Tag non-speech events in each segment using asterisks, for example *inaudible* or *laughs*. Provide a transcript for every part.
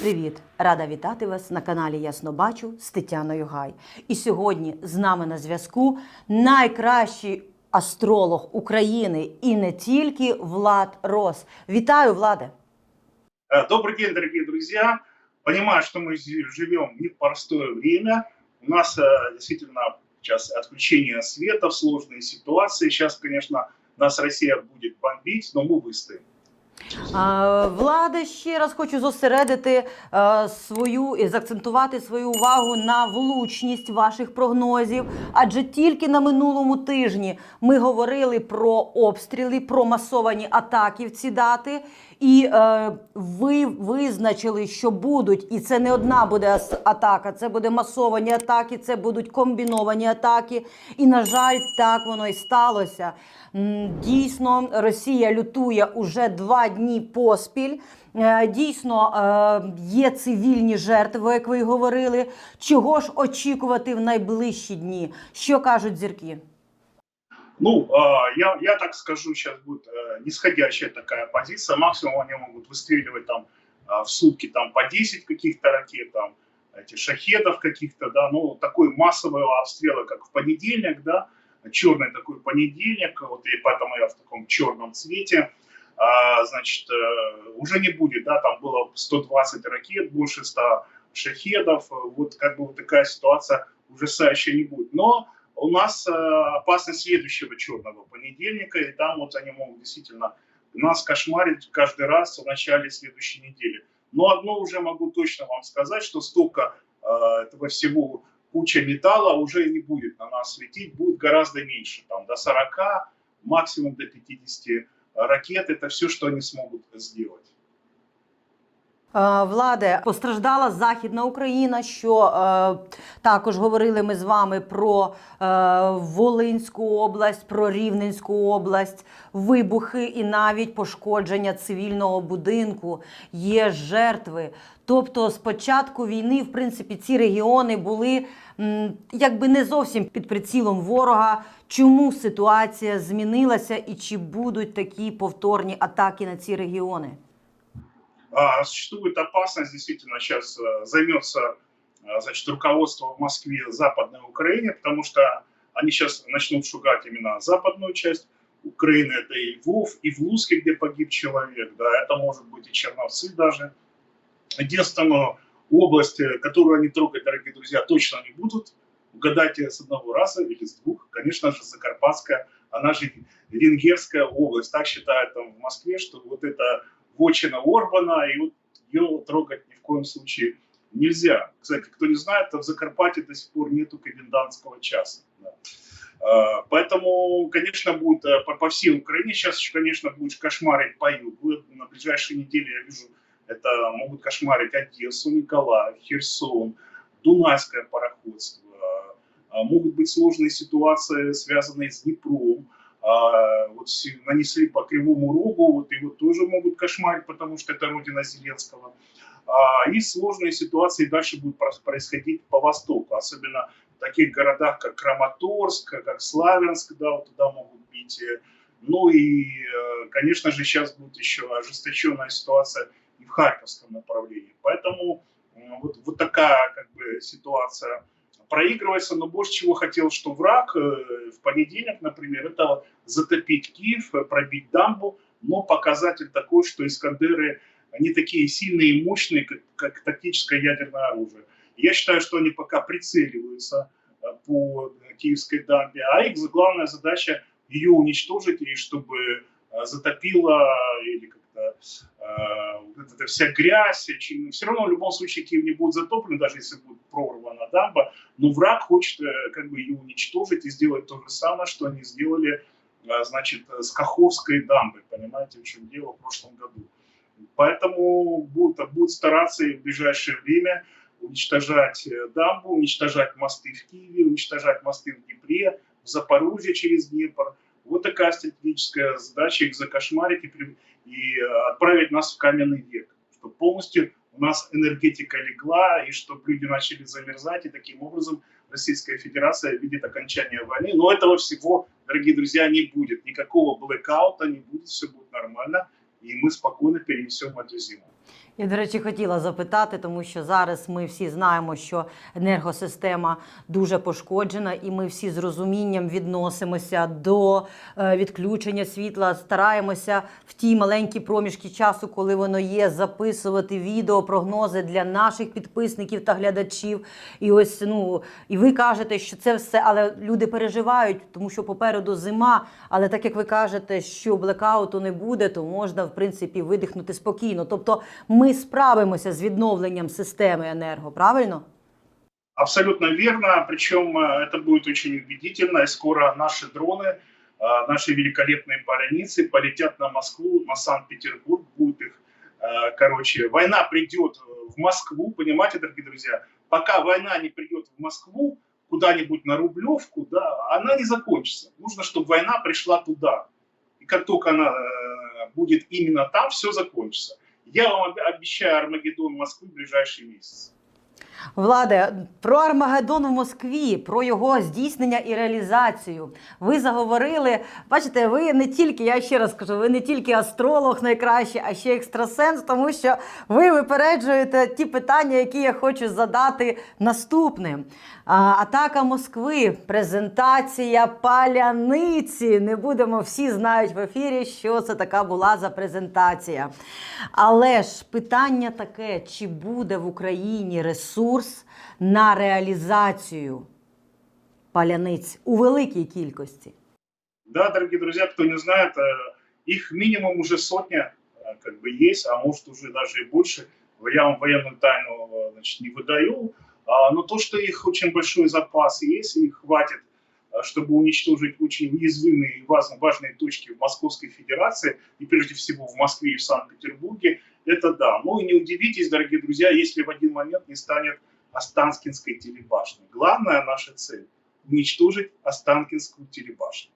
привіт! Рада вітати вас на каналі Ясно Бачу з Тетяною Гай. І сьогодні з нами на зв'язку найкращий астролог України і не тільки Влад Рос. Вітаю, Владе! Э, Добрый день, дорогие друзья. Понимаю, что мы зи- живем в непростое время. У нас э, действительно сейчас отключение света в сложные ситуации. Сейчас, конечно, нас Россия будет бомбить, но мы выстоим. Влада, ще раз хочу зосередити е, свою і заакцентувати свою увагу на влучність ваших прогнозів. Адже тільки на минулому тижні ми говорили про обстріли, про масовані атаки в ці дати. І е, ви визначили, що будуть, і це не одна буде атака, це буде масовані атаки, це будуть комбіновані атаки. І, на жаль, так воно і сталося. Дійсно, Росія лютує уже два дні поспіль. Е, Дійсно, е, є цивільні жертви, як ви й говорили. Чого ж очікувати в найближчі дні? Що кажуть зірки? Ну, э, я, я так скажу, сейчас будет э, нисходящая такая позиция. Максимум они могут выстреливать там э, в сутки там по 10 каких-то ракет, там, этих шахедов каких-то, да, ну, такой массового обстрела, как в понедельник, да, черный такой понедельник, вот и поэтому я в таком черном цвете, А, значит, э, уже не будет, да, там было 120 ракет, больше 100 шахедов, вот как бы вот такая ситуация ужасающая не будет. Но у нас э, опасность следующего черного понедельника, и там вот они могут действительно нас кошмарить каждый раз в начале следующей недели. Но одно уже могу точно вам сказать, что столько э, этого всего куча металла уже не будет на нас светить, будет гораздо меньше, там до 40, максимум до 50 ракет. Это все, что они смогут сделать. Е, Владе, постраждала Західна Україна, що е, також говорили ми з вами про е, Волинську область, про Рівненську область, вибухи і навіть пошкодження цивільного будинку. Є жертви. Тобто, з початку війни, в принципі, ці регіони були м, якби не зовсім під прицілом ворога. Чому ситуація змінилася і чи будуть такі повторні атаки на ці регіони? А, существует опасность, действительно, сейчас э, займется э, значит, руководство в Москве Западной Украине, потому что они сейчас начнут шугать именно западную часть Украины, это и Львов, и в Луске, где погиб человек, да, это может быть и Черновцы даже. Единственную область, которую они трогать, дорогие друзья, точно не будут, угадайте с одного раза или с двух, конечно же, Закарпатская, она же Венгерская область, так считают там в Москве, что вот это вотчина Орбана, и вот ее трогать ни в коем случае нельзя. Кстати, кто не знает, то в Закарпатье до сих пор нету комендантского часа. да. А, Поэтому, конечно, будет э, по, всей Украине сейчас, конечно, будет кошмарить по югу. На ближайшие недели, я вижу, это могут кошмарить Одессу, Николаев, Херсон, Дунайское пароходство. А, Могут быть сложные ситуации, связанные с Днепром. А, Вот нанесли по Кривому Рогу, вот его тоже могут кошмарить, потому что это родина Зеленского. А, И сложные ситуации дальше будут происходить по востоку, особенно в таких городах, как Краматорск, как Славянск, да, вот туда могут бить. Ну и, э, конечно же, сейчас будет еще ожесточенная ситуация и в Харьковском направлении. Поэтому вот, вот такая как бы ситуация проигрывается, но больше чего хотел, что враг э, в понедельник, например, это затопить Киев, э, пробить дамбу, но показатель такой, что Искандеры они такие сильные и мощные, как, как тактическое ядерное оружие. Я считаю, что они пока прицеливаются э, по Киевской дамбе, а их главная задача ее уничтожить, и чтобы затопило или как-то вот эта вся грязь. Все равно в любом случае Киев не будет затоплен, даже если будет прорвана дамба, но враг хочет э, как бы ее уничтожить и сделать то же самое, что они сделали э, значит, с Каховской дамбой, понимаете, в чем дело в прошлом году. Поэтому будут, будут стараться и в ближайшее время уничтожать э, дамбу, уничтожать мосты в Киеве, уничтожать мосты в Днепре, в Запорожье через Днепр. Вот такая стратегическая задача их закошмарить и, и э, отправить нас в каменный век, чтобы полностью у нас энергетика легла, и чтобы люди начали замерзать, и таким образом Российская Федерация видит окончание войны. Но этого всего, дорогие друзья, не будет. Никакого блэкаута не будет, все будет нормально, и мы спокойно перенесем эту зиму. Я, до речі, хотіла запитати, тому що зараз ми всі знаємо, що енергосистема дуже пошкоджена, і ми всі з розумінням відносимося до е, відключення світла, стараємося в ті маленькі проміжки часу, коли воно є, записувати відео, прогнози для наших підписників та глядачів. І ось ну і ви кажете, що це все, але люди переживають, тому що попереду зима. Але так як ви кажете, що блекауту не буде, то можна в принципі видихнути спокійно. Тобто ми справимося з відновленням системи енерго, правильно? Абсолютно верно, причем э, это будет очень убедительно, и скоро наши дроны, э, наши великолепные поляницы полетят на Москву, на Санкт-Петербург, будет их, э, короче, война придет в Москву, понимаете, дорогие друзья, пока война не придет в Москву, куда-нибудь на Рублевку, да, она не закончится. Нужно, чтобы война пришла туда. И как только она будет именно там, все закончится. Я вам об- обещаю Армагеддон Москвы в ближайшие месяцы. Владе, про Армагеддон в Москві, про його здійснення і реалізацію. Ви заговорили. Бачите, ви не тільки, я ще раз кажу, ви не тільки астролог найкращий, а ще екстрасенс, тому що ви випереджуєте ті питання, які я хочу задати наступним. Атака Москви, презентація паляниці. Не будемо всі знають в ефірі, що це така була за презентація. Але ж питання таке: чи буде в Україні ресурс на реалізацію паляниць у великій кількості? Да, дорогие друзья, кто не знает, э, их минимум уже сотня э, как бы есть, а может уже даже и больше. Я вам военную тайну э, значит, не выдаю, А, но то, что их очень большой запас есть, и их хватит, э, чтобы уничтожить очень уязвимые и ваз- важные точки в Московской Федерации, и прежде всего в Москве и в Санкт-Петербурге, это да. Ну и не удивитесь, дорогие друзья, если в один момент не станет Останкинской телебашни. Главная наша цель – уничтожить Останкинскую телебашню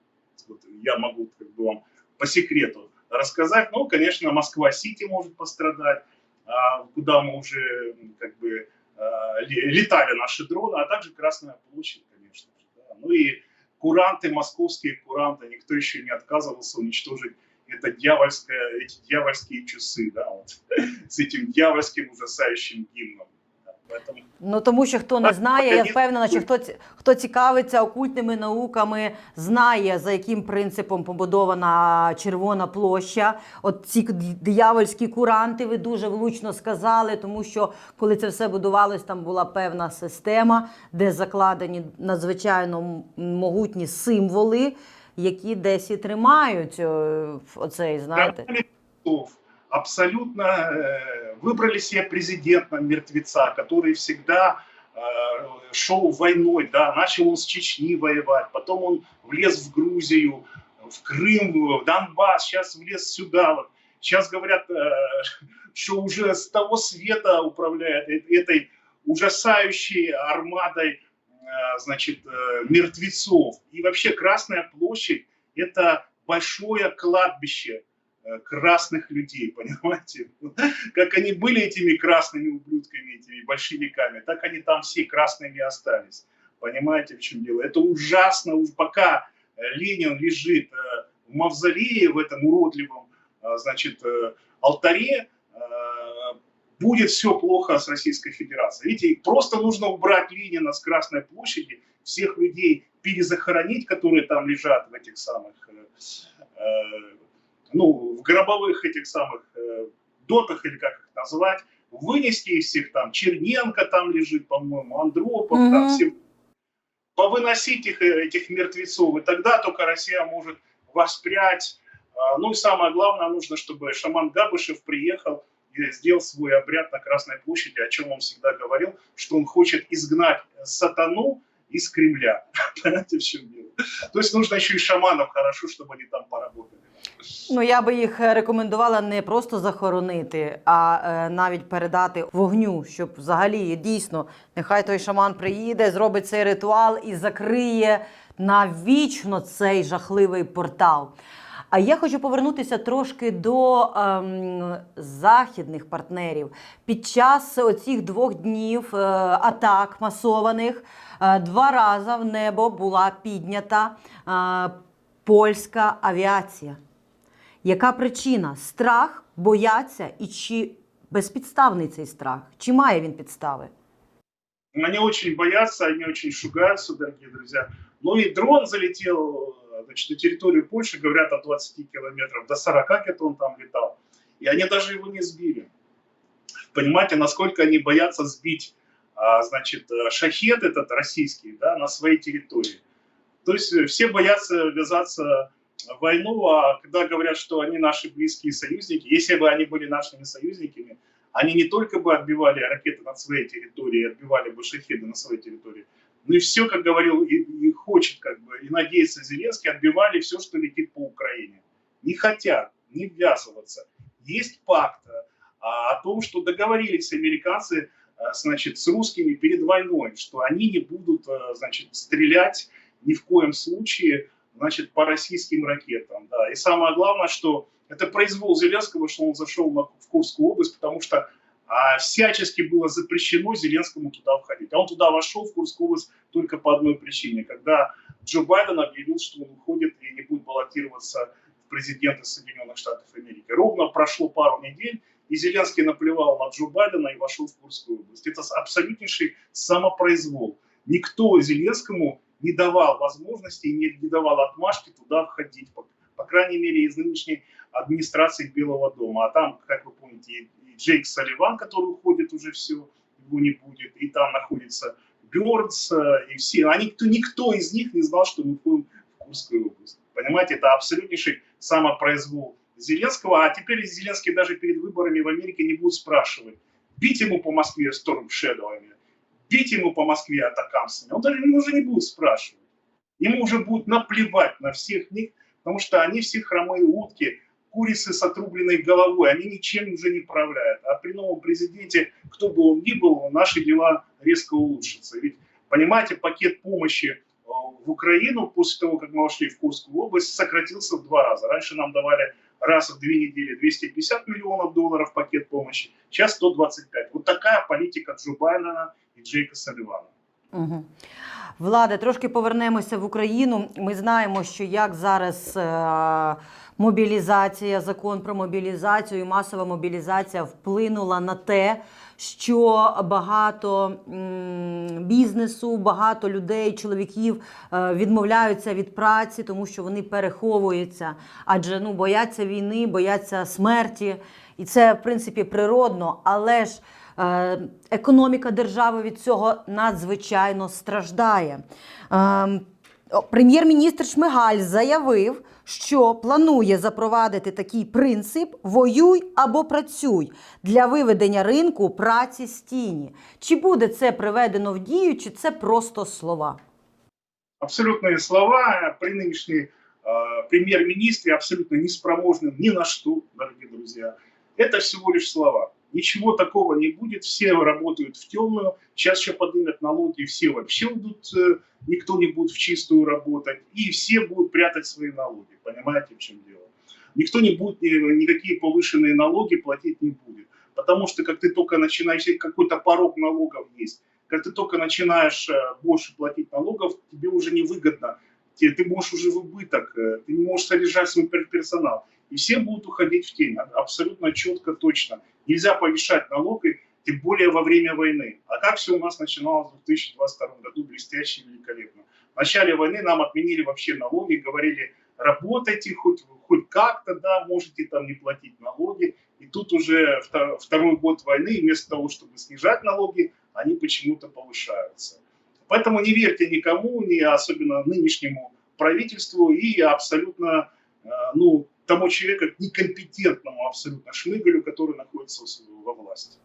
вот я могу как бы вам по секрету рассказать. Ну, конечно, Москва-Сити может пострадать, а, куда мы уже как бы а, ле- летали наши дроны, а также Красная площадь, конечно да. Ну и куранты, московские куранты, никто еще не отказывался уничтожить это дьявольское, эти дьявольские часы, да, вот, *laughs* с этим дьявольским ужасающим гимном. Да, поэтому Ну тому що хто не знає, я впевнена, що хто ці- хто цікавиться окультними науками, знає за яким принципом побудована Червона площа. От ці диявольські куранти, ви дуже влучно сказали, тому що коли це все будувалось, там була певна система, де закладені надзвичайно м- могутні символи, які десь і тримають е, оцей, знаєте. Громили мертвецов. Абсолютно э, выбрали себе президента мертвеца, который всегда э, шел войной, да, начал он с Чечни воевать, потом он влез в Грузию, в Крым, в Донбасс, сейчас влез сюда. Вот. Сейчас говорят, э, что уже с того света управляет э- этой ужасающей армадой э, значит, э, мертвецов. И вообще Красная площадь – это большое кладбище э, красных людей, *laughs* понимаете? Как они были этими красными ублюдками, этими большевиками, так они там все красными остались. Понимаете, в чем дело? Это ужасно, уж пока э, Ленин лежит э, в мавзолее, в этом уродливом, э, значит, э, алтаре, э, будет все плохо с Российской Федерацией. Видите, просто нужно убрать Ленина с Красной площади, всех людей перезахоронить, которые там лежат в этих самых, э, э, ну, в гробовых этих самых э, дотах, или как их назвать, вынести их всех там, Черненко там лежит, по-моему, Андропов, Мгм. там все, повыносить их, э, этих мертвецов, и тогда только Россия может воспрять. А, Ну и самое главное, нужно, чтобы шаман Габышев приехал сделал свой обряд на Красной площади, о чем он всегда говорил, что он хочет изгнать сатану из Кремля. *laughs* Понимаете, в чем дело? То есть нужно еще и шаманов хорошо, чтобы они там поработали. Ну, я би їх е, рекомендувала не просто захоронити, а е, навіть передати вогню, щоб взагалі дійсно нехай той шаман приїде, зробить цей ритуал і закриє навічно цей жахливий портал. А я хочу повернутися трошки до ем, західних партнерів. Під час оцих двох днів е, атак масованих е, два рази в небо була піднята е, польська авіація. Яка причина? Страх, бояться і чи безпідставний цей страх? Чи має він підстави? Они очень боятся, они очень шугаются, дорогие друзья. Ну и дрон залетел значит, на территорию Польши, говорят, от 20 километров до 40 где-то он там летал. И они даже его не сбили. Понимаете, насколько они боятся сбить, а, значит, э, шахет этот российский, да, на своей территории. То есть э, все боятся ввязаться в войну, а когда говорят, что они наши близкие союзники, если бы они были нашими союзниками, они не только бы отбивали ракеты над своей территорией, отбивали бы шахеды на своей территории, но и все, как говорил и, и хочет, как бы, и надеется Зеленский, отбивали все, что летит по Украине. Не хотят, не ввязываться. Есть пакт а, о том, что договорились американцы а, значит, с русскими перед войной, что они не будут а, значит, стрелять ни в коем случае значит, по российским ракетам. Да. И самое главное, что это произвол Зеленского, что он зашел на, в Курскую область, потому что всячески было запрещено Зеленскому туда входить. А он туда вошел, в Курскую область, только по одной причине. Когда Джо Байден объявил, что он уходит и не будет баллотироваться в президенты Соединенных Штатов Америки. Ровно прошло пару недель, и Зеленский наплевал на Джо Байдена и вошел в Курскую область. Это абсолютнейший самопроизвол. Никто Зеленскому не давал возможности и не, не давал отмашки туда входить, по, по крайней мере, из нынешней администрации Белого дома. А там, как вы помните, Джейк Салливан, который уходит уже все, его не будет, и там находится Бёрдс, и все. А никто, никто из них не знал, что мы входим в Курскую область. Понимаете, это абсолютнейший самопроизвол Зеленского, а теперь Зеленский даже перед выборами в Америке не будет спрашивать, бить ему по Москве Shadow'ами, бить ему по Москве атакамсами. Он даже уже не будет спрашивать. Ему уже будет наплевать на всех них, потому что они все хромые утки, курицы с отрубленной головой, они ничем уже не управляют. А при новом президенте, кто бы он ни был, наши дела резко улучшатся. Ведь, понимаете, пакет помощи э, в Украину после того, как мы вошли в Курскую область, сократился в два раза. Раньше нам давали раз в две недели 250 миллионов долларов пакет помощи, сейчас 125. Вот такая политика Джо Байдена і Джейка Салівана. Угу. Владе, трошки повернемося в Україну. Ми знаємо, що як зараз е- мобілізація, закон про мобілізацію масова мобілізація вплинула на те, що багато бізнесу, багато людей, чоловіків е, відмовляються від праці, тому що вони переховуються, адже ну бояться війни, бояться смерті, і це в принципі природно, але ж. Е, Економіка держави від цього надзвичайно страждає. Е, о, Прем'єр-міністр Шмигаль заявив, що планує запровадити такий принцип воюй або працюй для виведення ринку праці з тіні. Чи буде це приведено в дію, чи це просто слова? Абсолютные слова при нынешней э, премьер-министре, абсолютно неспроможным ни на что, дорогие друзья. Это всего лишь слова. Ничего такого не будет, все работают в темную, сейчас еще поднимут налоги, все вообще будут, э, никто не будет в чистую работать, и все будут прятать свои налоги, понимаете, в чем дело. Никто не будет, ни- никакие повышенные налоги платить не будет, потому что как ты только начинаешь, какой-то порог налогов есть, как ты только начинаешь э, больше платить налогов, тебе уже невыгодно, Те- ты можешь уже в убыток, э, ты не можешь содержать свой пер- персонал, и все будут уходить в тень, абсолютно четко, точно. Нельзя повышать налоги, тем более во время войны. А как все у нас начиналось в 2022 году, блестяще и великолепно. В начале войны нам отменили вообще налоги, говорили, работайте хоть, хоть как-то, да, можете там не платить налоги. И тут уже вто- второй год войны, вместо того, чтобы снижать налоги, они почему-то повышаются. Поэтому не верьте никому, не особенно нынешнему правительству и абсолютно э, ну, тому человеку, некомпетентному абсолютно Шмыгалю, который находится в- во власти.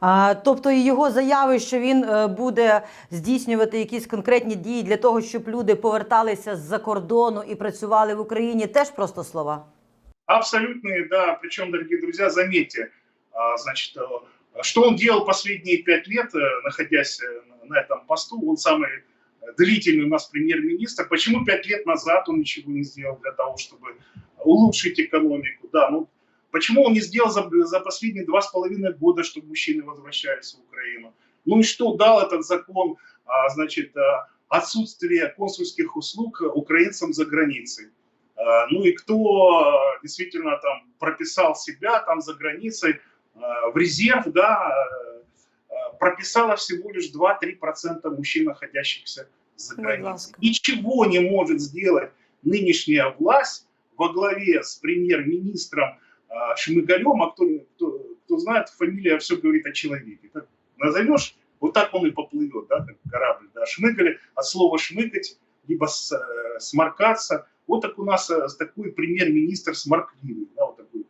А, тобто і його заяви, що він е, буде здійснювати якісь конкретні дії для того, щоб люди поверталися з-за кордону і працювали в Україні, теж просто слова. Абсолютные, да. Причем, дорогие друзья, заметьте, а, значит, э, что он делал последние пять лет, э, находясь э, на этом посту, он самый длительный у нас премьер-министр. Почему пять лет назад он ничего не сделал для того, чтобы улучшить экономику? Да, ну почему он не сделал за, за последние два с половиной года, чтобы мужчины возвращались в Украину? Ну и что дал этот закон, а, значит, а, отсутствие консульских услуг украинцам за границей? А, Ну и кто а, действительно там прописал себя там за границей, в резерв, да, э, прописала всего лишь 2-3% мужчин, находящихся за границей. Ничего не может сделать нынешняя власть во главе с премьер-министром а, Шмыгалем, а кто, кто, кто знает, фамилия все говорит о человеке. Как назовешь, вот так он и поплывет, да, как корабль. Да. Шмыгали от слова шмыгать, либо с, э, сморкаться. Вот так у нас э, такой премьер-министр сморкливый. Да, вот такой.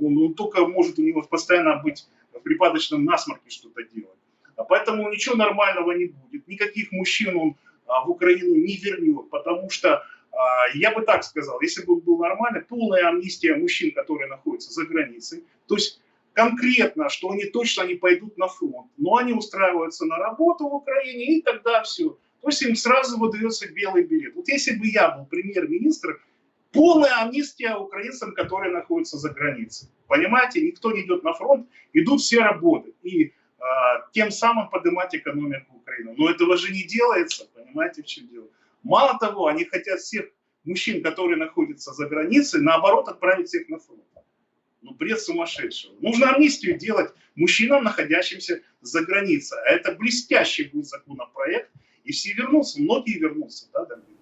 Он, он только может у него постоянно быть в припадочном насморке что-то делать. А поэтому ничего нормального не будет. Никаких мужчин он а, в Украину не вернет, потому что я бы так сказал, если бы был нормальный, полная амнистия мужчин, которые находятся за границей, то есть конкретно, что они точно не пойдут на фронт, но они устраиваются на работу в Украине, и тогда все. То есть им сразу выдается белый билет. Вот если бы я был премьер-министр, полная амнистия украинцам, которые находятся за границей. Понимаете, никто не идет на фронт, идут все работать. И а, тем самым поднимать экономику Украины. Но этого же не делается, понимаете, в чем дело. Мало того, они хотят всех мужчин, которые находятся за границей, наоборот, отправить всех на фронт. Ну, бред сумасшедшего. Нужно амнистию делать мужчинам, находящимся за границей. А это блестящий будет законопроект, и все вернутся, многие вернутся, да, дорогие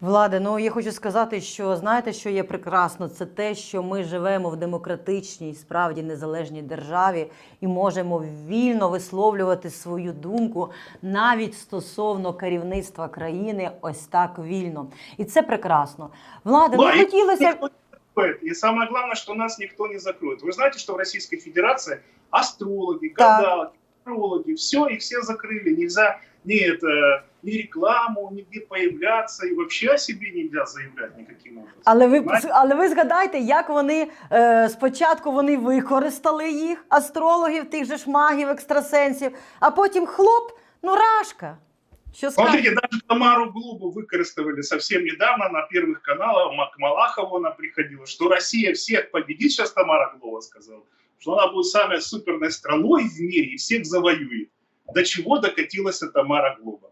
Владе, ну я хочу сказати, що знаєте, що є прекрасно, це те, що ми живемо в демократичній, справді незалежній державі і можемо вільно висловлювати свою думку навіть стосовно керівництва країни, ось так вільно. І це прекрасно. Владе, ну хотілося. И самое главное, что нас никто не закроет. Вы знаете, что в Российской Федерации астрологи, гадалки, астрологи, все, их все закрыли. Нельзя ни, это, ни рекламу, нигде появляться, и вообще о себе нельзя заявлять никаким образом. Але ви Понимаете? але ви згадайте, як вони е, спочатку вони використали їх, астрологів, тих же ж магів, екстрасенсів, а потім хлоп, ну рашка. Що скажете? Смотрите, даже Тамару Глубу выкористывали совсем недавно на первых каналах. Мак Малахова она приходила, что Россия всех победит, сейчас Тамара Глуба сказала, что она будет самой суперной страной в мире и всех завоюет. До чего докатилась эта Тамара Глуба?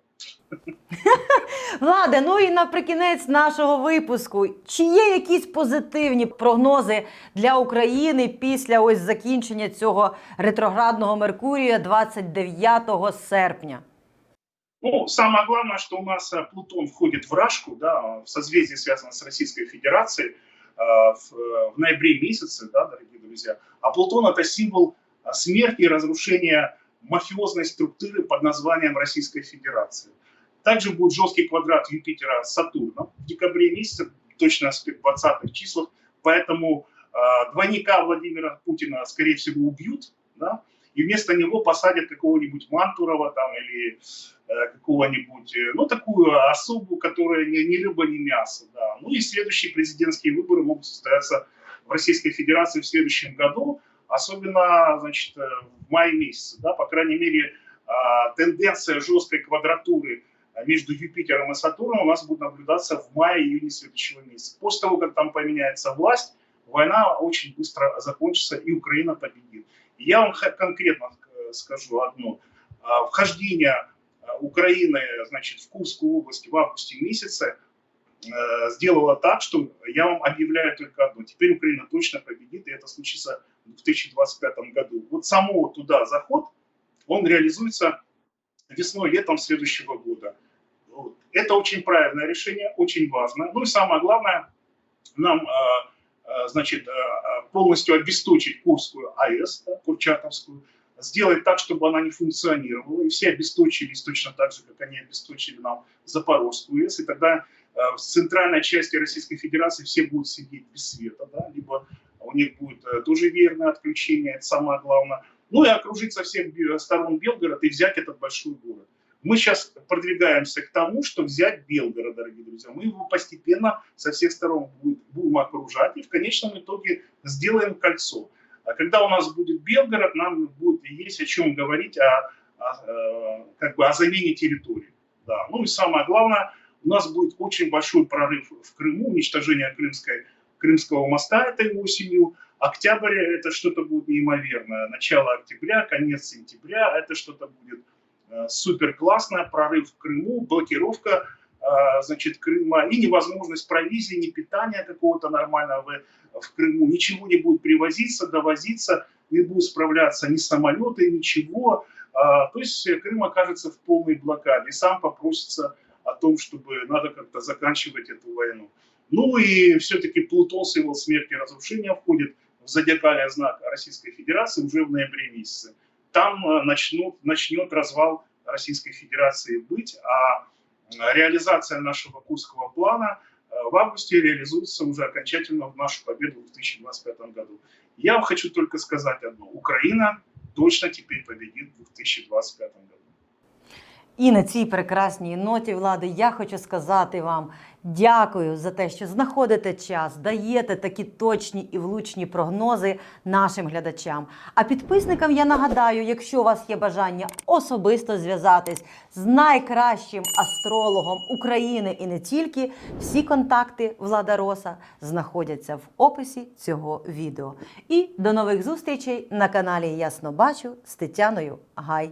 *laughs* Владе, ну і наприкінець нашого випуску. Чи є якісь позитивні прогнози для України після ось закінчення цього ретроградного Меркурія 29 серпня? Ну, самое главное, что у нас э, Плутон входит в Рашку, да, в созвездие, связанное с Российской Федерацией, э, в, э, в ноябре месяце, да, дорогие друзья. А Плутон это символ э, смерти и разрушения Мафиозной структуры под названием Российской Федерации. Также будет жесткий квадрат Юпитера с Сатурном в декабре месяце, точно в 20-х числах. Поэтому э, двойника Владимира Путина, скорее всего, убьют, да, и вместо него посадят какого-нибудь Мантурова там или э, какого-нибудь, э, ну, такую особу, которая не, ни рыба, ни мясо, да. Ну и следующие президентские выборы могут состояться в Российской Федерации в следующем году, особенно, значит, э, в мае месяце, да, по крайней мере, а, тенденция жесткой квадратуры а, между Юпитером и Сатурном у нас будет наблюдаться в мае-июне следующего месяца. После того, как там поменяется власть, война очень быстро закончится и Украина победит. Я вам конкретно э, скажу одно. А, Вхождение Украины значит, в Курскую область в августе месяце э, сделало так, что я вам объявляю только одно. Теперь Украина точно победит, и это случится в 2025 году. Вот само туда заход, он реализуется весной-летом следующего года. Вот. Это очень правильное решение, очень важно. Ну и самое главное, нам э, э, значит, полностью обесточить Курскую АЭС, Курчатовскую, сделать так, чтобы она не функционировала, и все обесточились точно так же, как они обесточили нам Запорожскую АЭС, и тогда в центральной части Российской Федерации все будут сидеть без света, да, либо у них будет э, тоже веерное отключение, это самое главное. Ну и окружить со всех сторон Белгород и взять этот большой город. Мы сейчас продвигаемся к тому, что взять Белгород, дорогие друзья. Мы его постепенно со всех сторон будем окружать и в конечном итоге сделаем кольцо. А когда у нас будет Белгород, нам будет есть о чем говорить о, о, э, как бы о замене территории. Да. Ну и самое главное, у нас будет очень большой прорыв в Крыму, уничтожение Крымской, Крымского моста этой осенью. Октябрь это что-то будет неимоверное. Начало октября, конец сентября это что-то будет э, супер классное. Прорыв в Крыму, блокировка э, значит, Крыма, и невозможность провизии, ни питания какого-то нормального в, в Крыму, ничего не будет привозиться, довозиться, не будут справляться ни самолеты, ничего. А, То есть Крым окажется в полной блокаде сам попросится том, чтобы надо как-то заканчивать эту войну. Ну и все-таки Плутон символ смерти и разрушения входит в зодиакальный знак Российской Федерации уже в ноябре месяце. Там э, начнут, начнет развал Российской Федерации быть, а реализация нашего Курского плана э, в августе реализуется уже окончательно в нашу победу в 2025 году. Я хочу только сказать одно. Украина точно теперь победит в 2025 году. І на цій прекрасній ноті влади я хочу сказати вам дякую за те, що знаходите час, даєте такі точні і влучні прогнози нашим глядачам. А підписникам я нагадаю, якщо у вас є бажання особисто зв'язатись з найкращим астрологом України і не тільки, всі контакти Влада Роса знаходяться в описі цього відео. І до нових зустрічей на каналі Ясно Бачу з Тетяною Гай.